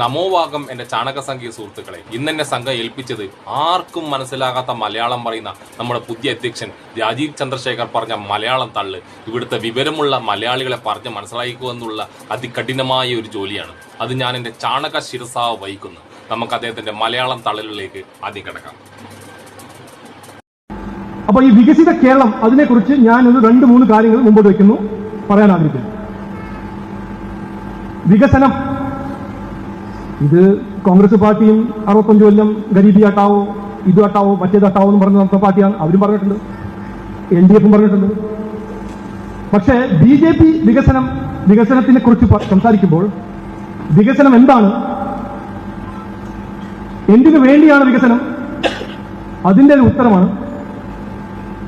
നമോവാകം ചാണക സംഘീയ സുഹൃത്തുക്കളെ ഇന്ന് എന്നെ സംഘം ഏൽപ്പിച്ചത് ആർക്കും മനസ്സിലാകാത്ത മലയാളം പറയുന്ന നമ്മുടെ പുതിയ അധ്യക്ഷൻ രാജീവ് ചന്ദ്രശേഖർ പറഞ്ഞ മലയാളം തള്ള്. ഇവിടുത്തെ വിവരമുള്ള മലയാളികളെ പറഞ്ഞ് മനസ്സിലാക്കുക എന്നുള്ള അതികഠിനമായ ഒരു ജോലിയാണ്. അത് ഞാൻ എന്റെ ചാണക ശിരസാവ് വഹിക്കുന്നു. നമുക്ക് അദ്ദേഹത്തിന്റെ മലയാളം തള്ളലിലേക്ക് ആദ്യം കിടക്കാം. അപ്പൊ ഈ വികസിത കേരളം അതിനെക്കുറിച്ച് ഞാൻ ഒരു രണ്ട് മൂന്ന് കാര്യങ്ങൾ മുമ്പോട്ട് വെക്കുന്നു പറയാൻ ആഗ്രഹിക്കുന്നു വികസനം ഇത് കോൺഗ്രസ് പാർട്ടിയും അറുപത്തഞ്ച് കൊല്ലം ഗരീബി അട്ടാവോ ഇത് അട്ടാവോ മറ്റേത് അട്ടാവോ എന്ന് പറഞ്ഞ നമ്മുടെ പാർട്ടിയാണ് അവരും പറഞ്ഞിട്ടുണ്ട്. എൽ ഡി എഫും പറഞ്ഞിട്ടുണ്ട്. പക്ഷേ ബി ജെ പി വികസനം വികസനത്തിനെ കുറിച്ച് സംസാരിക്കുമ്പോൾ വികസനം എന്താണ്? എന്തിനു വേണ്ടിയാണ് വികസനം? അതിന്റെ ഒരു ഉത്തരമാണ്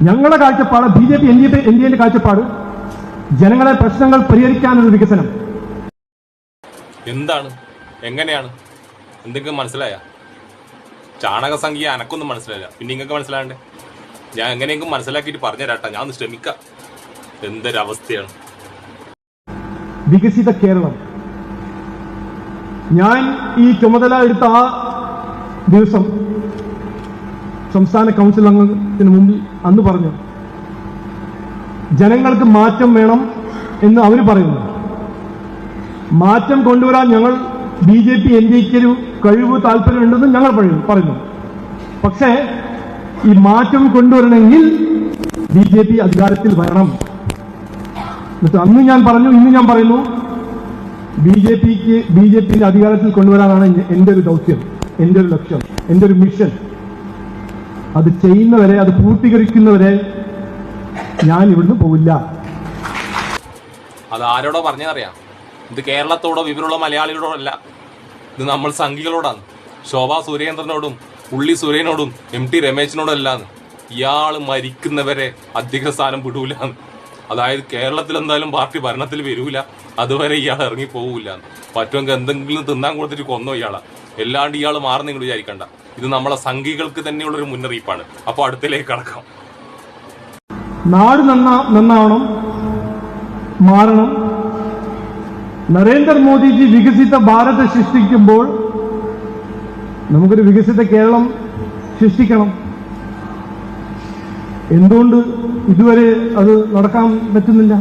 ഞങ്ങളുടെ കാഴ്ചപ്പാട് B J P N D A N D എന്റെ കാഴ്ചപ്പാട് ജനങ്ങളെ പ്രശ്നങ്ങൾ പരിഹരിക്കാനുള്ള വികസനം. എന്താണ്? എങ്ങനെയാണ്? എന്തെങ്കിലും മനസ്സിലായ? ചാണക സംഖ്യ എനക്കൊന്നും മനസ്സിലായില്ല. പിന്നെ നിങ്ങൾക്ക് മനസ്സിലാകണ്ടേ ഞാൻ എങ്ങനെയെങ്കിലും മനസ്സിലാക്കിയിട്ട് പറഞ്ഞുതരാട്ടോ. ഞാൻ ഒന്ന് ശ്രമിക്കാം. എന്തൊരവസ്ഥയാണ്? വികസിത കേരളം. ഞാൻ ഈ ചുമതല എടുത്ത ആ ദിവസം സംസ്ഥാന കൗൺസിൽ അംഗത്തിന് മുമ്പിൽ അന്ന് പറഞ്ഞു ജനങ്ങൾക്ക് മാറ്റം വേണം എന്ന് അവർ പറയുന്നു. മാറ്റം കൊണ്ടുവരാൻ ഞങ്ങൾ B J P N D എക്കൊരു കഴിവ് താല്പര്യമുണ്ടെന്ന് ഞങ്ങൾ പറയുന്നു. പക്ഷേ ഈ മാറ്റം കൊണ്ടുവരണമെങ്കിൽ ബി ജെ പി അധികാരത്തിൽ വരണം. എന്നിട്ട് അന്ന് ഞാൻ പറഞ്ഞു ഇന്ന് ഞാൻ പറയുന്നു ബി ജെ പിക്ക് ബി ജെ പി അധികാരത്തിൽ കൊണ്ടുവരാനാണ് എന്റെ ഒരു ദൗത്യം എന്റെ ഒരു ലക്ഷ്യം എന്റെ ഒരു മിഷൻ. അത് ചെയ്യുന്നവരെ അത് പൂർത്തീകരിക്കുന്നവരെ ഞാൻ ഇവിടുന്ന് പോവില്ല. അത് ആരോടോ പറഞ്ഞറിയാം ഇത് കേരളത്തോടോ വിവരമുള്ള മലയാളികളോടോ അല്ല. ഇത് നമ്മൾ സംഘികളോടാണ്. ശോഭാ സുരേന്ദ്രനോടും ഉള്ളി സുരേനോടും എം ടി രമേശിനോടും അല്ലാന്ന് ഇയാൾ മരിക്കുന്നവരെ അധിക സ്ഥാനം വിടൂലാന്ന്. അതായത് കേരളത്തിൽ എന്തായാലും പാർട്ടി ഭരണത്തിൽ വരൂല. അതുവരെ ഇയാൾ ഇറങ്ങി പോകൂല പറ്റുമെങ്കിൽ എന്തെങ്കിലും തിന്നാൻ കൊടുത്തിട്ട് കൊന്നോ ഇയാളെ. എല്ലാണ്ട് ഇയാൾ മാറി നിങ്ങൾ വിചാരിക്കണ്ട. ഇത് നമ്മളെ സംഘികൾക്ക് തന്നെയുള്ള ഒരു മുന്നറിയിപ്പാണ്. അപ്പോൾ അടുത്തിലേക്ക് കടക്കാം. നാട് നന്നാ നന്നാവണം. മാറണം. നരേന്ദ്രമോദിജി വികസിത ഭാരത സൃഷ്ടിക്കുമ്പോൾ നമുക്കൊരു വികസിത കേരളം സൃഷ്ടിക്കണം. എന്തുകൊണ്ട് ഇതുവരെ അത് നടക്കാൻ പറ്റുന്നില്ല?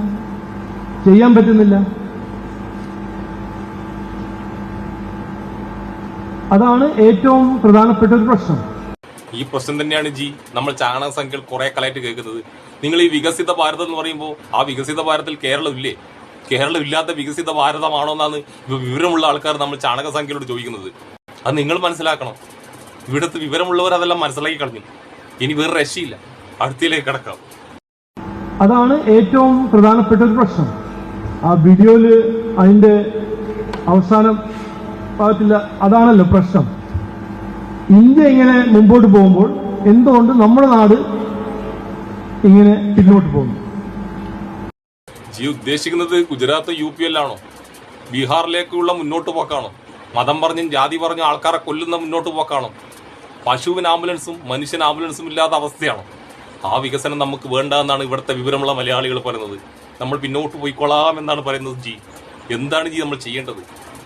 ചെയ്യാൻ പറ്റുന്നില്ല? അതാണ് ഏറ്റവും പ്രധാനപ്പെട്ട ഒരു പ്രശ്നം. ഈ പ്രശ്നം തന്നെയാണ് ജി നമ്മൾ ചാണക സംഖ്യകൾ കുറെ കാലമായിട്ട് കേൾക്കുന്നത്. നിങ്ങൾ ഈ വികസിത ഭാരതം എന്ന് പറയുമ്പോൾ ആ വികസിത ഭാരതത്തിൽ കേരളം ഇല്ലേ? കേരളം ഇല്ലാത്ത വികസിത ഭാരതമാണോ എന്നാണ് വിവരമുള്ള ആൾക്കാർ നമ്മൾ ചാണക സംഖ്യയോട് ചോദിക്കുന്നത്. അത് നിങ്ങൾ മനസ്സിലാക്കണം. ഇവിടുത്തെ വിവരമുള്ളവർ അതെല്ലാം മനസ്സിലാക്കി കളഞ്ഞു. ഇനി വേറെ രക്ഷയില്ല. അടുത്തിലേക്ക് കിടക്കാം. അതാണ് ഏറ്റവും പ്രധാനപ്പെട്ട ഒരു പ്രശ്നം. ആ വീഡിയോയിൽ അതിന്റെ അവസാനം ഭാഗത്തില്ല. അതാണല്ലോ പ്രശ്നം. ഇന്ത്യ ഇങ്ങനെ മുമ്പോട്ട് പോകുമ്പോൾ എന്തുകൊണ്ട് നമ്മുടെ നാട് ഇങ്ങനെ പിന്നോട്ട് പോകുന്നു? ജി ഉദ്ദേശിക്കുന്നത് ഗുജറാത്ത് യു പി എല്ലാണോ ബീഹാറിലേക്കുള്ള മുന്നോട്ട് പോക്കാണോ? മതം പറഞ്ഞും ജാതി പറഞ്ഞും ആൾക്കാരെ കൊല്ലുന്ന മുന്നോട്ട് പോക്കാണോ? പശുവിന് ആംബുലൻസും മനുഷ്യന് ആംബുലൻസും ഇല്ലാത്ത അവസ്ഥയാണോ? ആ വികസനം നമുക്ക് വേണ്ട എന്നാണ് ഇവിടുത്തെ വിവരമുള്ള മലയാളികൾ പറയുന്നത്. നമ്മൾ പിന്നോട്ട് പോയിക്കൊള്ളാം എന്നാണ് പറയുന്നത് ജി. എന്താണ് ജി നമ്മൾ ചെയ്യേണ്ടത്?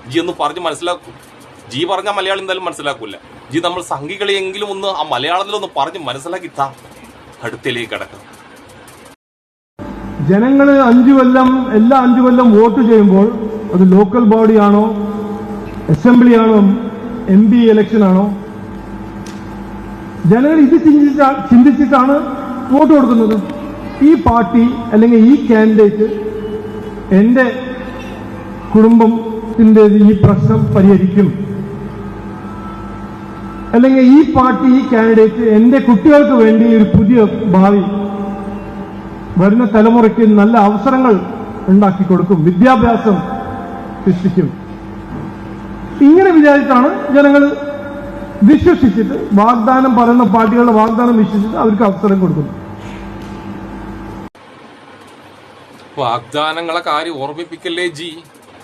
ജി ഒന്ന് പറഞ്ഞ് മനസ്സിലാക്കും. ജി പറഞ്ഞാൽ മലയാളി എന്തായാലും മനസ്സിലാക്കൂല. ജി നമ്മൾ സംഘികളെയെങ്കിലും ഒന്ന് ആ മലയാളത്തിലൊന്ന് പറഞ്ഞ് മനസ്സിലാക്കി താ. അടുത്തിലേക്ക് കിടക്കാം. ജനങ്ങൾ അഞ്ചു കൊല്ലം എല്ലാ അഞ്ചു കൊല്ലം വോട്ട് ചെയ്യുമ്പോൾ അത് ലോക്കൽ ബോഡിയാണോ അസംബ്ലി ആണോ എം പി ആണോ ജനങ്ങൾ ഇത് ചിന്തിച്ച ചിന്തിച്ചിട്ടാണ് വോട്ട് കൊടുക്കുന്നത്. ഈ പാർട്ടി അല്ലെങ്കിൽ ഈ കാൻഡിഡേറ്റ് എന്റെ കുടുംബത്തിന്റെ ഈ പ്രശ്നം പരിഹരിക്കും. അല്ലെങ്കിൽ ഈ പാർട്ടി ഈ കാൻഡിഡേറ്റ് എന്റെ കുട്ടികൾക്ക് വേണ്ടി ഒരു പുതിയ ഭാവി വരുന്ന തലമുറയ്ക്ക് നല്ല അവസരങ്ങൾ ഉണ്ടാക്കി കൊടുക്കും വിദ്യാഭ്യാസം സൃഷ്ടിക്കും. ഇങ്ങനെ വിചാരിച്ചാണ് ജനങ്ങൾ വിശ്വസിച്ചിട്ട് വാഗ്ദാനം പറയുന്ന പാർട്ടികളുടെ വാഗ്ദാനം വിശ്വസിച്ചിട്ട് അവർക്ക് അവസരം കൊടുക്കുന്നു വാഗ്ദാനങ്ങളെ കാര്യം ഓർമ്മിപ്പിക്കല്ലേ ജി?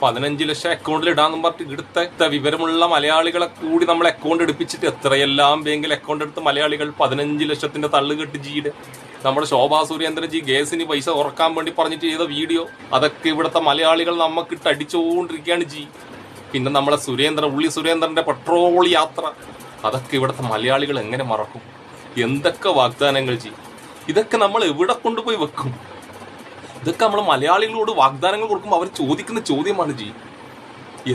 പതിനഞ്ച് ലക്ഷം അക്കൗണ്ടിൽ ഇടാന്നും പറഞ്ഞിട്ട് ഇടുത്ത വിവരമുള്ള മലയാളികളെ കൂടി നമ്മൾ അക്കൗണ്ട് എടുപ്പിച്ചിട്ട് എത്രയെല്ലാം ബാങ്കിൽ അക്കൗണ്ട് എടുത്ത് മലയാളികൾ പതിനഞ്ച് ലക്ഷത്തിന്റെ തള്ളു കെട്ട് ജിയുടെ നമ്മുടെ ശോഭാ സുരേന്ദ്രജി ഗ്യാസിന് പൈസ ഉറക്കാൻ വേണ്ടി പറഞ്ഞിട്ട് ചെയ്ത വീഡിയോ അതൊക്കെ ഇവിടുത്തെ മലയാളികൾ നമുക്കിട്ട് അടിച്ചുകൊണ്ടിരിക്കുകയാണ് ജി. പിന്നെ നമ്മളെ സുരേന്ദ്രൻ ഉള്ളി സുരേന്ദ്രന്റെ പെട്രോൾ യാത്ര അതൊക്കെ ഇവിടുത്തെ മലയാളികൾ എങ്ങനെ മറക്കും? എന്തൊക്കെ വാഗ്ദാനങ്ങൾ ചെയ്യും ഇതൊക്കെ നമ്മൾ എവിടെ കൊണ്ടുപോയി വെക്കും? ഇതൊക്കെ നമ്മൾ മലയാളികളോട് വാഗ്ദാനങ്ങൾ കൊടുക്കുമ്പോൾ അവർ ചോദിക്കുന്ന ചോദ്യമാണ് ജി.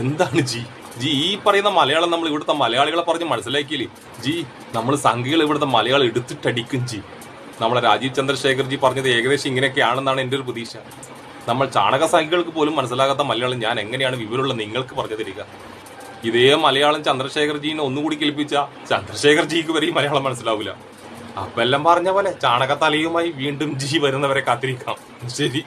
എന്താണ് ജി? ജി ഈ പറയുന്ന മലയാളം നമ്മൾ ഇവിടുത്തെ മലയാളികളെ പറഞ്ഞ് മനസ്സിലാക്കിയില്ലേ? ജി നമ്മൾ സംഘികൾ ഇവിടുത്തെ മലയാളം എടുത്തിട്ടടിക്കും ജി. നമ്മളെ രാജീവ് ചന്ദ്രശേഖർ ജി പറഞ്ഞത് ഏകദേശം ഇങ്ങനെയൊക്കെയാണെന്നാണ് എന്റെ ഒരു പ്രതീക്ഷ. നമ്മൾ ചാണക സംഖ്യകൾക്ക് പോലും മനസ്സിലാകാത്ത മലയാളം ഞാൻ എങ്ങനെയാണ് വിവരമുള്ള നിങ്ങൾക്ക് പറഞ്ഞു തരിക? ഇതേ മലയാളം ചന്ദ്രശേഖർ ജീനെ ഒന്നുകൂടി കേൾപ്പിച്ച ചന്ദ്രശേഖർ ജിക്ക് വരെ ഈ മലയാളം മനസ്സിലാവില്ല അപ്പെല്ലാം പറഞ്ഞ പോലെ ചാണകത്തലയുമായി വീണ്ടും ജി വരുന്നവരെ കാത്തിരിക്കാം. ശരി.